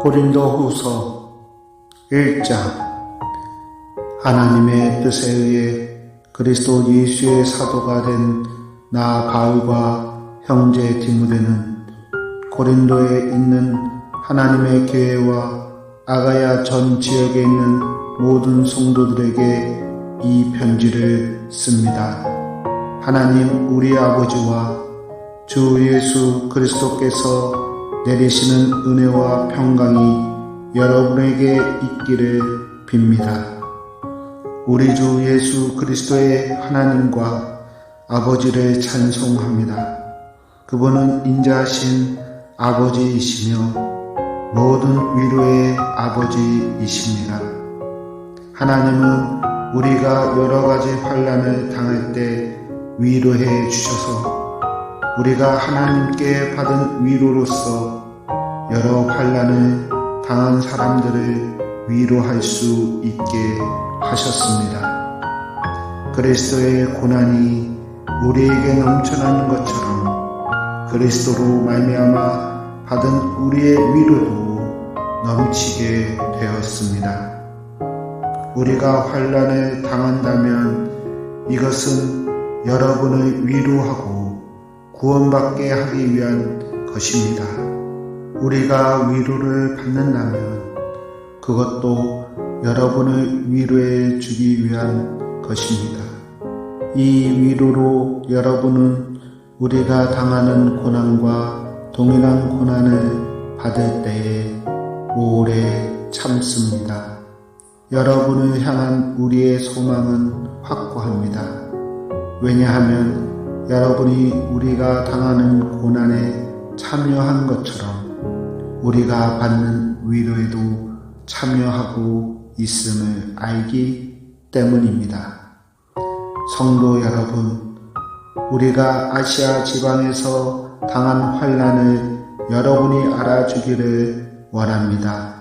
고린도 후서 1장 하나님의 뜻에 의해 그리스도 예수의 사도가 된 나 바울과 형제 디모데는 고린도에 있는 하나님의 교회와 아가야 전 지역에 있는 모든 성도들에게 이 편지를 씁니다. 하나님 우리 아버지와 주 예수 그리스도께서 내리시는 은혜와 평강이 여러분에게 있기를 빕니다. 우리 주 예수 그리스도의 하나님과 아버지를 찬송합니다. 그분은 인자하신 아버지이시며 모든 위로의 아버지이십니다. 하나님은 우리가 여러 가지 환란을 당할 때 위로해 주셔서 우리가 하나님께 받은 위로로서 여러 환란을 당한 사람들을 위로할 수 있게 하셨습니다. 그리스도의 고난이 우리에게 넘쳐나는 것처럼 그리스도로 말미암아 받은 우리의 위로도 넘치게 되었습니다. 우리가 환란을 당한다면 이것은 여러분을 위로하고 구원받게 하기 위한 것입니다. 우리가 위로를 받는다면 그것도 여러분을 위로해 주기 위한 것입니다. 이 위로로 여러분은 우리가 당하는 고난과 동일한 고난을 받을 때에 오래 참습니다. 여러분을 향한 우리의 소망은 확고합니다. 왜냐하면 여러분이 우리가 당하는 고난에 참여한 것처럼 우리가 받는 위로에도 참여하고 있음을 알기 때문입니다. 성도 여러분, 우리가 아시아 지방에서 당한 환란을 여러분이 알아주기를 원합니다.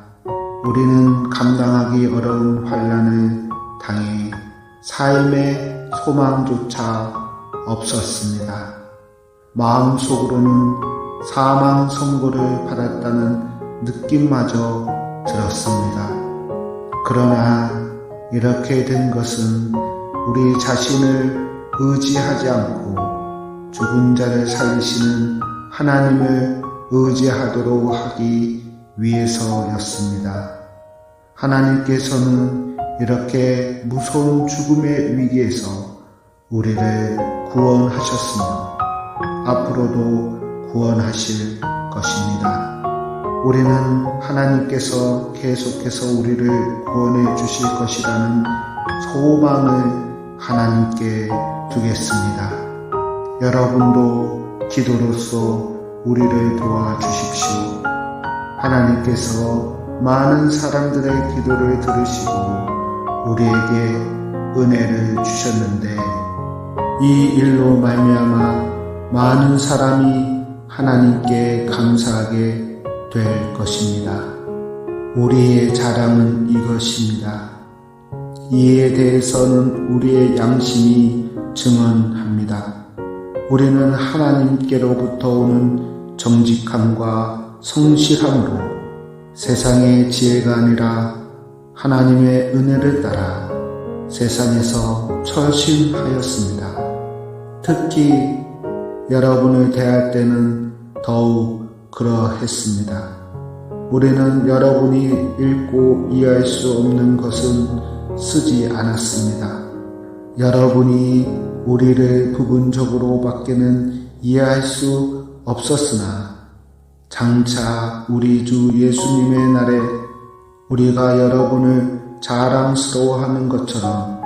우리는 감당하기 어려운 환란을 당해 삶의 소망조차 없었습니다. 마음속으로는 사망 선고를 받았다는 느낌마저 들었습니다. 그러나 이렇게 된 것은 우리 자신을 의지하지 않고 죽은 자를 살리시는 하나님을 의지하도록 하기 위해서였습니다. 하나님께서는 이렇게 무서운 죽음의 위기에서 우리를 구원하셨으며 앞으로도 구원하실 것입니다. 우리는 하나님께서 계속해서 우리를 구원해 주실 것이라는 소망을 하나님께 두겠습니다. 여러분도 기도로서 우리를 도와주십시오. 하나님께서 많은 사람들의 기도를 들으시고 우리에게 은혜를 주셨는데 이 일로 말미암아 많은 사람이 하나님께 감사하게 될 것입니다. 우리의 자랑은 이것입니다. 이에 대해서는 우리의 양심이 증언합니다. 우리는 하나님께로부터 오는 정직함과 성실함으로 세상의 지혜가 아니라 하나님의 은혜를 따라 세상에서 처신하였습니다. 특히 여러분을 대할 때는 더욱 그러했습니다. 우리는 여러분이 읽고 이해할 수 없는 것은 쓰지 않았습니다. 여러분이 우리를 부분적으로 밖에는 이해할 수 없었으나 장차 우리 주 예수님의 날에 우리가 여러분을 자랑스러워하는 것처럼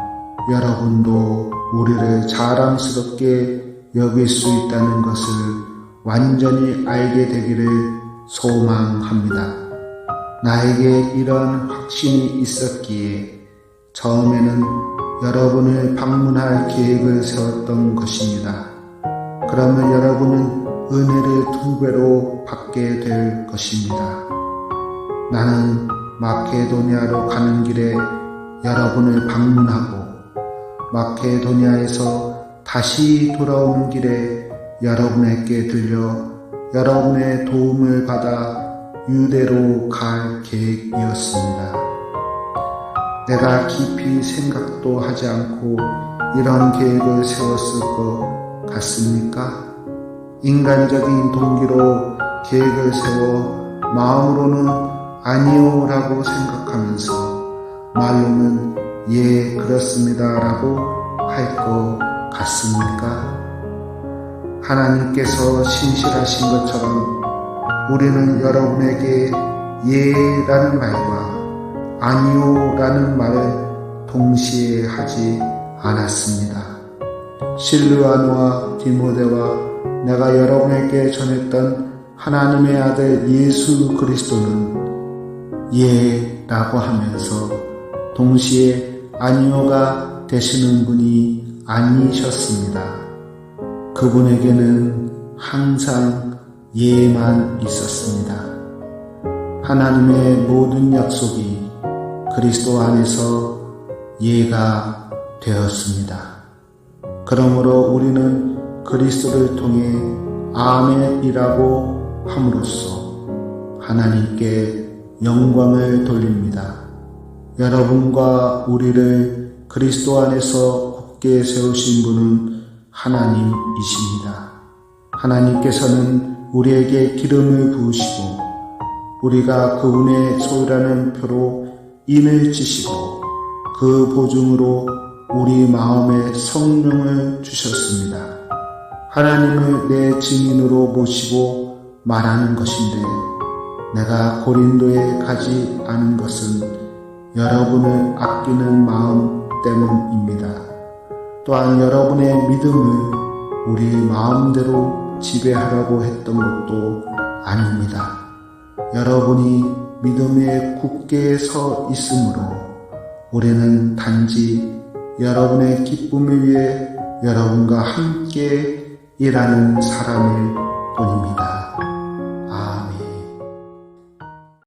여러분도 우리를 자랑스럽게 여길 수 있다는 것을 완전히 알게 되기를 소망합니다. 나에게 이런 확신이 있었기에 처음에는 여러분을 방문할 계획을 세웠던 것입니다. 그러면 여러분은 은혜를 두 배로 받게 될 것입니다. 나는 마케도니아로 가는 길에 여러분을 방문하고 마케도니아에서 다시 돌아오는 길에 여러분에게 들려 여러분의 도움을 받아 유대로 갈 계획이었습니다. 내가 깊이 생각도 하지 않고 이런 계획을 세웠을 것 같습니까? 인간적인 동기로 계획을 세워 마음으로는 아니요라고 생각하면서 말로는 예, 그렇습니다라고 할 것 같습니까? 하나님께서 신실하신 것처럼 우리는 여러분에게 예라는 말과 아니요라는 말을 동시에 하지 않았습니다. 실루아노와 디모데와 내가 여러분에게 전했던 하나님의 아들 예수 그리스도는 예라고 하면서 동시에 아니요가 되시는 분이 아니셨습니다. 그분에게는 항상 예만 있었습니다. 하나님의 모든 약속이 그리스도 안에서 예가 되었습니다. 그러므로 우리는 그리스도를 통해 아멘이라고 함으로써 하나님께 영광을 돌립니다. 여러분과 우리를 그리스도 안에서 굳게 세우신 분은 하나님이십니다. 하나님께서는 우리에게 기름을 부으시고 우리가 그분의 소유라는 표로 인을 치시고 그 보증으로 우리 마음에 성령을 주셨습니다. 하나님을 내 증인으로 모시고 말하는 것인데 내가 고린도에 가지 않은 것은 여러분을 아끼는 마음 때문입니다. 또한 여러분의 믿음을 우리 마음대로 지배하려고 했던 것도 아닙니다. 여러분이 믿음에 굳게 서 있으므로 우리는 단지 여러분의 기쁨을 위해 여러분과 함께 일하는 사람일 뿐입니다.